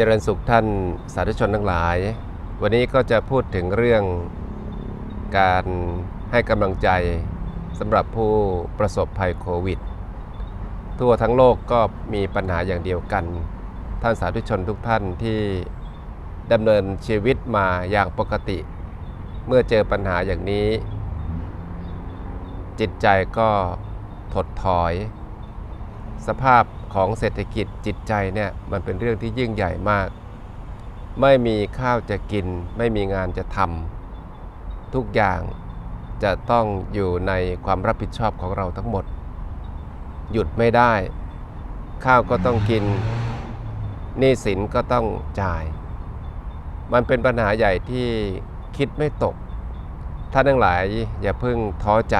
เจริญสุขท่านสาธุชนทั้งหลาย วันนี้ก็จะพูดถึงเรื่องการให้กำลังใจสำหรับผู้ประสบภัยโควิด ทั่วทั้งโลกก็มีปัญหาอย่างเดียวกัน ท่านสาธุชนทุกท่านที่ดำเนินชีวิตมาอย่างปกติ เมื่อเจอปัญหาอย่างนี้ จิตใจก็ถดถอย สภาพ ของเศรษฐกิจจิตใจเนี่ยมันเป็นเรื่องที่ยิ่งใหญ่มาก ไม่มีข้าวจะกิน ไม่มีงานจะทำทุกอย่างจะต้องอยู่ในความรับผิดชอบของเราทั้งหมด หยุดไม่ได้ ข้าวก็ต้องกินหนี้สินก็ต้องจ่าย มันเป็นปัญหาใหญ่ที่คิดไม่ตก ท่านทั้งหลายอย่าเพิ่งท้อใจ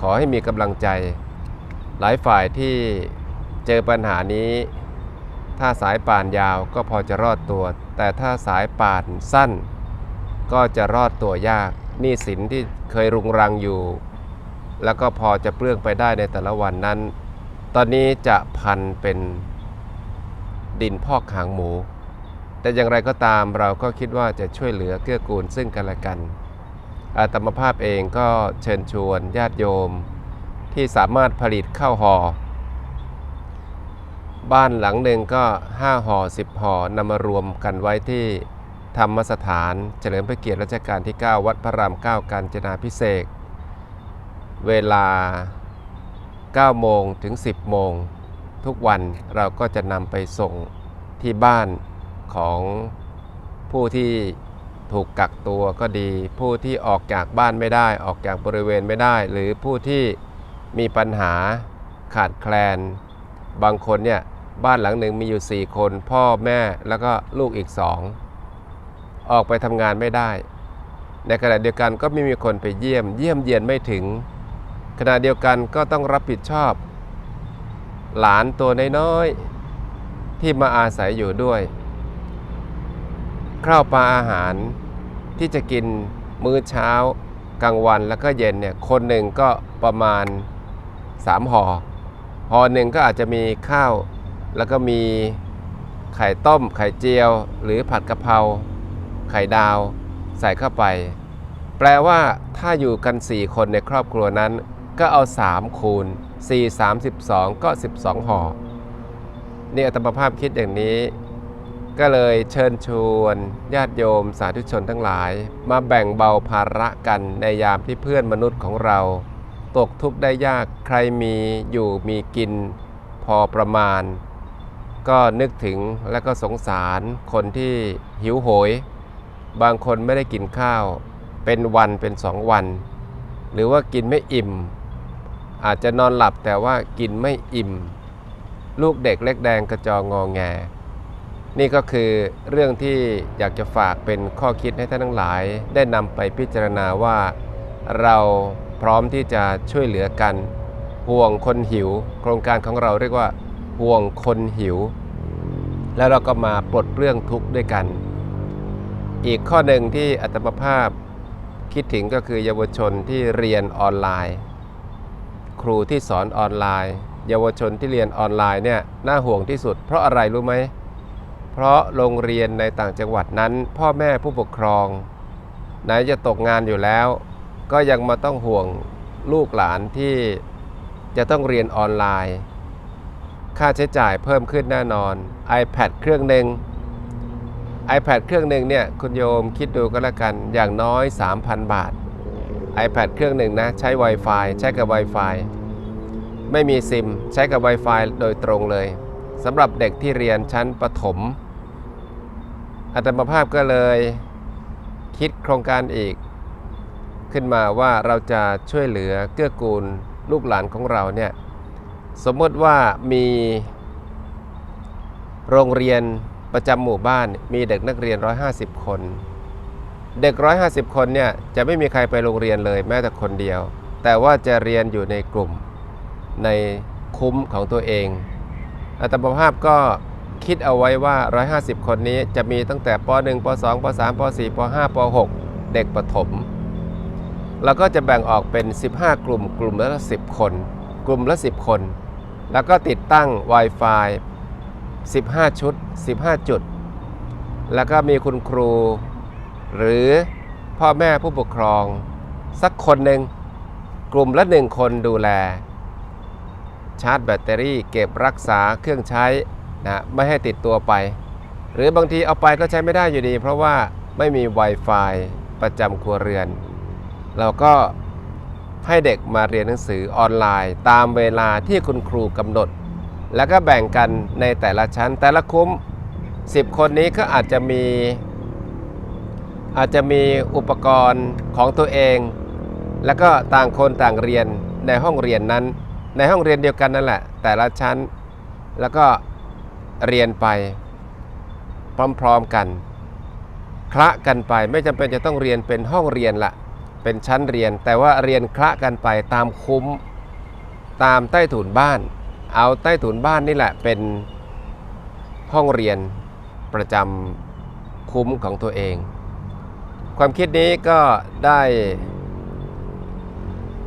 ขอให้มีกำลังใจ หลายฝ่ายที่ เจอปัญหานี้ ถ้าสายป่านยาวก็พอจะรอดตัว แต่ถ้าสายป่านสั้น ก็จะรอดตัวยากหนี้สินที่เคยรุงรังอยู่ แล้วก็พอจะเปลื้องไปได้ในแต่ละวันนั้น ตอนนี้จะพันเป็นดินพอกหางหมู แต่อย่างไรก็ตามเราก็คิดว่าจะช่วยเหลือเกื้อกูลซึ่งกันและกัน อาตมาภาพเองก็เชิญชวนญาติโยมที่สามารถผลิตข้าวห่อ บ้านหลังหนึ่งก็ 5ห่อ10ห่อนำมารวมกันไว้ที่ธรรมสถาน เฉลิมพระเกียรติรัชกาลที่ 9 วัดพระราม 9 กาญจนาพิเศษเวลา 9 โมงถึง 10 โมง ทุกวันเราก็จะนำไปส่งที่บ้านของผู้ที่ถูกกักตัวก็ดี ผู้ที่ออกจากบ้านไม่ได้ ออกจากบริเวณไม่ได้ หรือผู้ที่มีปัญหาขาดแคลน บางคนเนี่ย บ้านหลังหนึ่งมีอยู่ 4 คน พ่อแม่แล้วก็ลูกอีกสองออกไปทำงานไม่ได้ ในขณะเดียวกันก็ไม่มีคนไปเยี่ยม เยี่ยมเยียนไม่ถึง ขณะเดียวกันก็ต้องรับผิดชอบ หลานตัวน้อยๆที่มาอาศัยอยู่ด้วย ข้าวปลาอาหารที่จะกินมื้อเช้ากลางวันแล้วก็เย็นเนี่ยคนหนึ่งก็ประมาณ 3ห่อห่อหนึ่งก็อาจจะมีข้าว แล้วก็มีไข่ต้ม ไข่เจียว หรือผัดกะเพราไข่ดาว ใส่เข้าไป แปลว่าถ้าอยู่กัน 4 คนในครอบครัวนั้น ก็เอา 3 คูณ 4 32 ก็ 12ห่อนี่อาตมาภาพคิดอย่างนี้ ก็เลยเชิญชวนญาติโยมสาธุชนทั้งหลาย มาแบ่งเบาภาระกันในยามที่เพื่อนมนุษย์ของเรา ตกทุกข์ได้ยากใครมีอยู่มีกิน พอประมาณ ก็นึกถึงและก็สงสารคนที่หิวโหย บางคนไม่ได้กินข้าว เป็นวันเป็นสองวัน หรือว่ากินไม่อิ่ม อาจจะนอนหลับแต่ว่ากินไม่อิ่ม ลูกเด็กเล็กแดงกระจองงอแง นี่ก็คือเรื่องที่อยากจะฝากเป็นข้อคิดให้ท่านทั้งหลาย ได้นำไปพิจารณาว่า เราพร้อมที่จะช่วยเหลือกัน ห่วงคนหิว โครงการของเราเรียกว่า ห่วงคนหิว แล้วเราก็มาปลดเปลื้องทุกข์ด้วยกัน อีกข้อหนึ่งที่อัตมภาพคิดถึงก็คือเยาวชนที่เรียนออนไลน์ ครูที่สอนออนไลน์ เยาวชนที่เรียนออนไลน์เนี่ยน่าห่วงที่สุด เพราะอะไรรู้ไหมเพราะโรงเรียนในต่างจังหวัดนั้น พ่อแม่ผู้ปกครอง ไหนจะตกงานอยู่แล้ว ก็ยังมาต้องห่วงลูกหลานที่จะต้องเรียนออนไลน์ ค่าใช้จ่ายเพิ่มขึ้นแน่นอน iPad เครื่องหนึ่ง iPad เครื่องหนึ่งเนี่ยคุณโยมคิดดูก็แล้วกันอย่างน้อย 3,000 บาท iPad เครื่องหนึ่งนะใช้ Wi-Fi ใช้กับ Wi-Fi ไม่มีซิมใช้กับ Wi-Fi โดยตรงเลยสำหรับเด็กที่เรียนชั้นประถมอาตมาภาพก็เลยคิดโครงการอีก ขึ้นมาว่าเราจะช่วยเหลือเกื้อกูลลูกหลานของเราเนี่ย สมมติว่ามีโรงเรียนประจำหมู่บ้านมีเด็กนักเรียน 150 คน เด็ก 150 คนเนี่ยจะไม่มีใครไปโรงเรียนเลยแม้แต่คนเดียว แต่ว่าจะเรียนอยู่ในกลุ่มในคุ้มของตัวเองอัตมาภาพก็คิดเอาไว้ว่า 150 คนนี้จะมีตั้งแต่ป .1 ป .2 ป .3 ป .4 ป .5 ป .6 เด็กประถม แล้วก็จะแบ่งออกเป็น 15 กลุ่ม กลุ่มละ 10 คน กลุ่มละ 10 คน แล้วก็ติดตั้ง Wi-Fi 15 ชุด 15 จุด แล้วก็มีคุณครู หรือพ่อแม่ผู้ปกครอง สักคนหนึ่ง กลุ่มละหนึ่งคนดูแล ชาร์จแบตเตอรี่เก็บรักษาเครื่องใช้นะไม่ให้ติดตัวไป หรือบางทีเอาไปก็ใช้ไม่ได้อยู่ดี เพราะว่าไม่มี Wi-Fi ประจำครัวเรือน เราก็ ให้เด็กมาเรียนหนังสือออนไลน์ ตามเวลาที่คุณครูกำหนด แล้วก็แบ่งกันในแต่ละชั้นแต่ละคุ้ม 10 คนนี้ก็อาจจะมี อาจจะมีอุปกรณ์ของตัวเอง แล้วก็ต่างคนต่างเรียนในห้องเรียนนั้น ในห้องเรียนเดียวกันนั่นแหละ แต่ละชั้น แล้วก็เรียนไป พร้อมๆกันคละกันไปไม่จำเป็นจะต้องเรียนเป็นห้องเรียนละ เป็นชั้นเรียน แต่ว่าเรียนคละกันไปตามคุ้มตามใต้ถุนบ้าน เอาใต้ถุนบ้านนี่แหละเป็นห้องเรียนประจำคุ้มของตัวเอง ความคิดนี้ก็ได้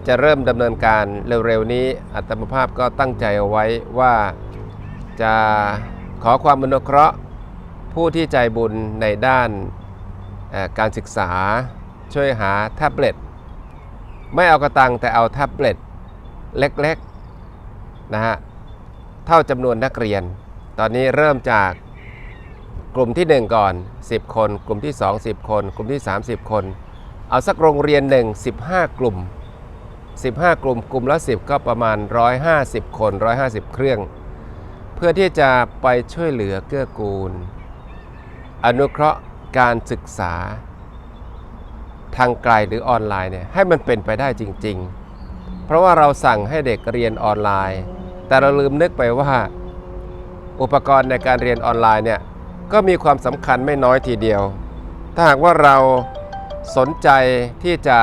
จะเริ่มดำเนินการเร็วๆนี้อัตมภาพก็ตั้งใจเอาไว้ว่าจะขอความอนุเคราะห์ผู้ที่ใจบุญในด้านการศึกษา ช่วยหาแท็บเล็ตไม่เอากระตังแต่เอาแท็บเล็ตเล็กๆนะฮะเท่าจำนวนนักเรียน ตอนนี้เริ่มจากกลุ่มที่ 1 ก่อน 10 คน กลุ่มที่ 2 10 คน กลุ่มที่ 30 คน เอาสักโรงเรียนหนึ่ง15 กลุ่ม 15 กลุ่มกลุ่มละ 10 ก็ประมาณ 150 คน 150 เครื่อง เพื่อที่จะไปช่วยเหลือเกื้อกูล อนุเคราะห์การศึกษา ทางไกลหรือออนไลน์เนี่ยให้มันเป็นไปได้จริง ๆ เพราะว่าเราสั่งให้เด็กเรียนออนไลน์ แต่เราลืมนึกไปว่า อุปกรณ์ในการเรียนออนไลน์เนี่ยก็มีความสำคัญไม่น้อยทีเดียว ถ้าหากว่าเราสนใจที่จะ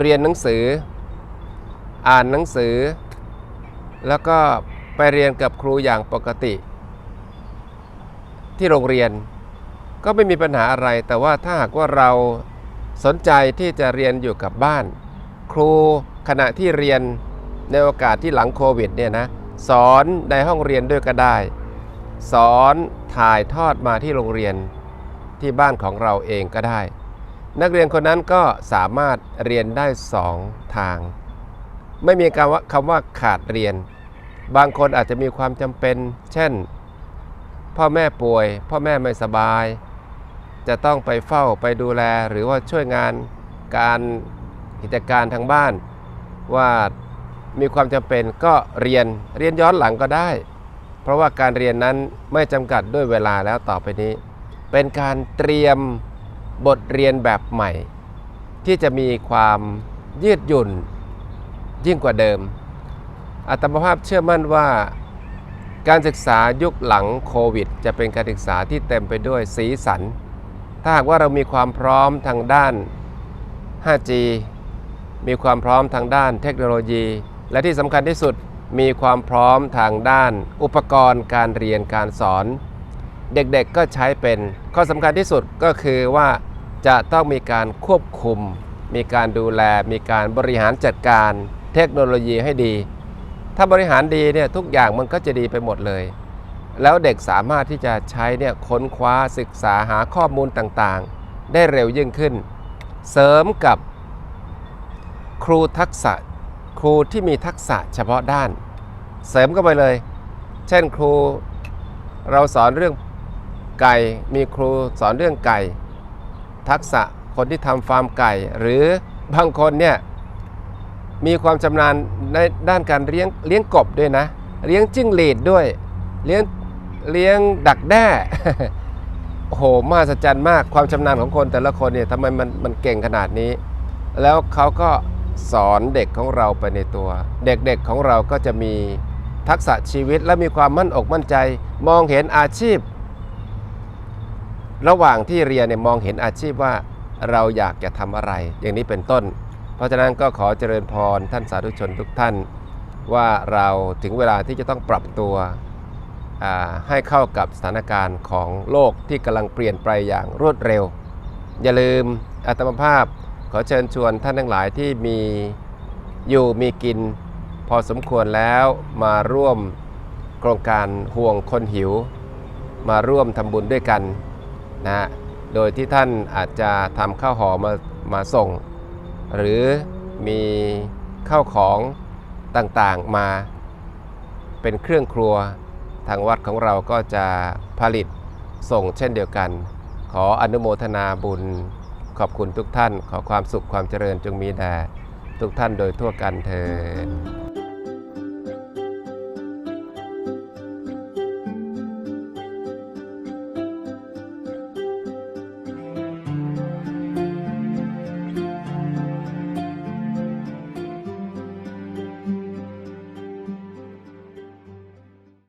เรียนหนังสือ อ่านหนังสือ แล้วก็ไปเรียนกับครูอย่างปกติ ที่โรงเรียน ก็ไม่มีปัญหาอะไร แต่ว่าถ้าหากว่าเราสนใจที่จะเรียนอยู่กับบ้าน ครูขณะที่เรียนในโอกาสที่หลังโควิดเนี่ยนะสอนในห้องเรียนด้วยก็ได้ สอนถ่ายทอดมาที่โรงเรียนที่บ้านของเราเองก็ได้ นักเรียนคนนั้นก็สามารถเรียนได้สองทาง ไม่มีคำว่าคำว่าขาดเรียน บางคนอาจจะมีความจำเป็น เช่น พ่อแม่ป่วย พ่อแม่ไม่สบาย จะต้องไปเฝ้าไปดูแลหรือว่าช่วยงานการกิจการทางบ้าน ว่ามีความจำเป็นก็เรียนเรียนย้อนหลังก็ได้ เพราะว่าการเรียนนั้นไม่จำกัดด้วยเวลาแล้วต่อไปนี้ เป็นการเตรียมบทเรียนแบบใหม่ ที่จะมีความยืดหยุ่นยิ่งกว่าเดิมอัตมาภาพเชื่อมั่นว่าการศึกษายุคหลังโควิด จะเป็นการศึกษาที่เต็มไปด้วยสีสัน ถ้าหากว่าเรามีความพร้อมทางด้าน 5G มีความพร้อมทางด้านเทคโนโลยี และที่สำคัญที่สุดมีความพร้อมทางด้าน อุปกรณ์การเรียนการสอน เด็กๆก็ใช้เป็น ข้อสำคัญที่สุดก็คือว่าจะต้องมีการควบคุม มีการดูแล มีการบริหารจัดการเทคโนโลยีให้ดี ถ้าบริหารดีเนี่ยทุกอย่างมันก็จะดีไปหมดเลย แล้วเด็กสามารถที่จะใช้เนี่ยค้นคว้าศึกษาหาข้อมูลต่างๆ ได้เร็วยิ่งขึ้น เสริมกับครูทักษะ ครูที่มีทักษะเฉพาะด้าน เสริมเข้าไปเลย เช่นครูเราสอนเรื่องไก่มีครูสอนเรื่องไก่ ทักษะคนที่ทำฟาร์มไก่ หรือบางคนเนี่ยมีความชำนาญในด้านการเลี้ยงเลี้ยงกบด้วยนะ เลี้ยงจิ้งหรีดด้วย เลี้ยง เลี้ยงดักแด้โอ้โหมหัศจรรย์มากความชำนาญของคนแต่ละคนเนี่ยทำไมมันมันเก่งขนาดนี้ แล้วเขาก็สอนเด็กของเราไปในตัว เด็กๆของเราก็จะมีทักษะชีวิตและมีความมั่นอกมั่นใจ มองเห็นอาชีพ ระหว่างที่เรียนเนี่ยมองเห็นอาชีพว่าเราอยากจะทำอะไร อย่างนี้เป็นต้น เพราะฉะนั้นก็ขอเจริญพรท่านสาธุชนทุกท่าน ว่าเราถึงเวลาที่จะต้องปรับตัว ให้เข้ากับสถานการณ์ของโลกที่กำลังเปลี่ยนไปอย่างรวดเร็ว อย่าลืมอาตมภาพขอเชิญชวนท่านทั้งหลายที่มีอยู่มีกิน พอสมควรแล้วมาร่วมโครงการห่วงคนหิว มาร่วมทำบุญด้วยกันนะฮะโดยที่ท่านอาจจะทำข้าวหอมมามาส่ง หรือมีข้าวของต่างๆมาเป็นเครื่องครัว ทางวัดของเราก็จะผลิตส่งเช่นเดียวกัน ขออนุโมทนาบุญ ขอบคุณทุกท่าน ขอความสุขความเจริญจงมีแด่ทุกท่านโดยทั่วกันเธอ